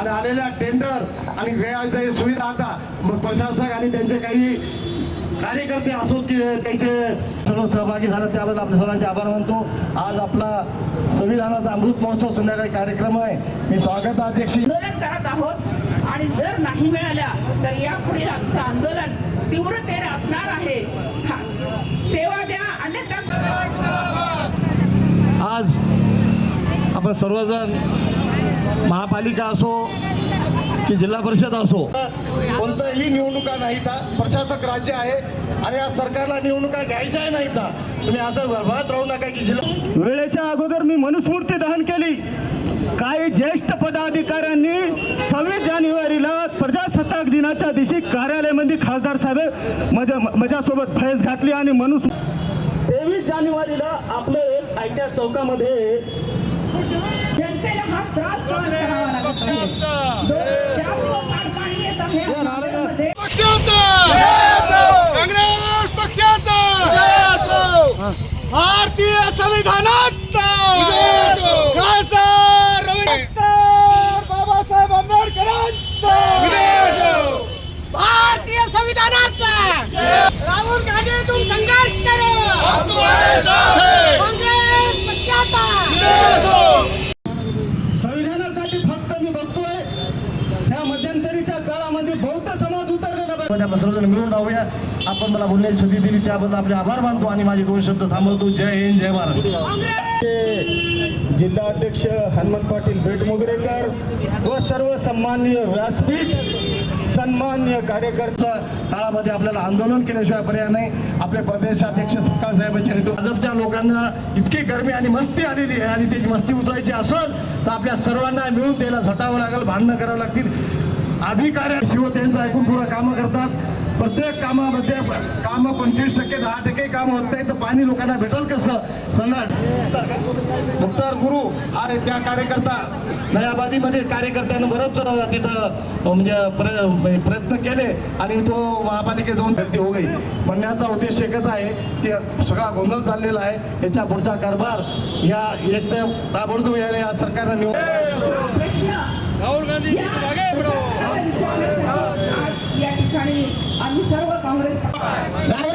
आणि आलेल्या टेंडर आणि काही सुविधा आता मग प्रशासक आणि त्यांचे काही कार्यकर्ते असोत की त्यांचे सर्व सहभागी झाले त्याबद्दल आपल्या सर्वांचे आभार मानतो. आज आपला संविधानाचा अमृत महोत्सव संध्याकाळी कार्यक्रम आहे. मी स्वागत अध्यक्ष आंदोलन करत आहोत. आणि जर नाही मिळाल्या तर यापुढील आमचं आंदोलन तीव्रतेने असणार आहे. हा. सेवा द्या अन्यथा आज आपण सर्वजण महापालिका असो की जिल्हा परिषद असो. कोणत्याही निवडणुका नाहीत प्रशासक राज्य आहे आणि या सरकारला निवडणुका घ्यायच्याही नाहीत तुम्ही असं भरभरात राहू नका की जिल्हा वेळेच्या अगोदर मी मनुस्मृती दहन केली. काही ज्येष्ठ पदाधिकाऱ्यांनी सव्वीस जानेवारीला प्रजासत्ताक दिनाच्या दिवशी कार्यालयामध्ये खासदार साहेब माझ्या माझ्यासोबत फैस घातली आणि मनुस तेवीस जानेवारीला आपलं एक आयट्या चौकामध्ये हा त्रास सहन करावा लागत आहे दोन चार दिवस अडचणी येत आहे आपल्यामध्ये. पक्षाचा काँग्रेस पक्षाचा भारतीय संविधानाचा खासदार रवी डॉक्टर बाबासाहेब आंबेडकरांचा भारतीय संविधानाचा राहुल गांधी तुम संघर्ष करो कांग्रेस पक्षाचा संविधानासाठी फक्त मी बघतोय त्या मध्यंतरीच्या काळामध्ये बौद्ध समाज उतरलेला सर्वजण मिळून राहूया आपण मला बोलण्याची संधी दिली त्याबद्दल आपले आभार मानतो आणि माझे दोन शब्द थांबवतो. जय हिंद जय महाराष्ट्र जिल्हा अध्यक्ष हनुमंत पाटील बेटमुगरेकर व सर्व सन्माननीय व्यासपीठ सन्मान्य कार्यकर्ता काळामध्ये आपल्याला आंदोलन केल्याशिवाय पर्याय नाही. आपले प्रदेशाध्यक्ष सपकाळ साहेबांच्या नेतृत्वात भाजपच्या लोकांना इतकी गरमी आणि मस्ती आलेली आहे आणि त्याची मस्ती उतरायची असेल तर आपल्या सर्वांना मिळून त्याला झटावं लागेल भांडणं करावं लागतील. अधिकारी शिव त्यांचं ऐकून पुरं कामं करतात. प्रत्येक कामामध्ये कामं पंचवीस टक्के दहा टक्के काम होत नाही तर पाणी लोकांना भेटल कसं? सन्नाट मुक्तार गुरु अरे त्या कार्यकर्ता. नयाबादीमध्ये कार्यकर्त्यानं बरंच तिथं म्हणजे प्र- म्हणजे प्रयत्न केले आणि तो महापालिकेत जाऊन भरती हो गई. म्हणण्याचा उद्देश एकच आहे की सगळा गोंधळ चाललेला आहे. याच्या पुढचा कारभार या एक तर ताबडतोब या सरकारनं निवड प्रश्न या Bye. Bye.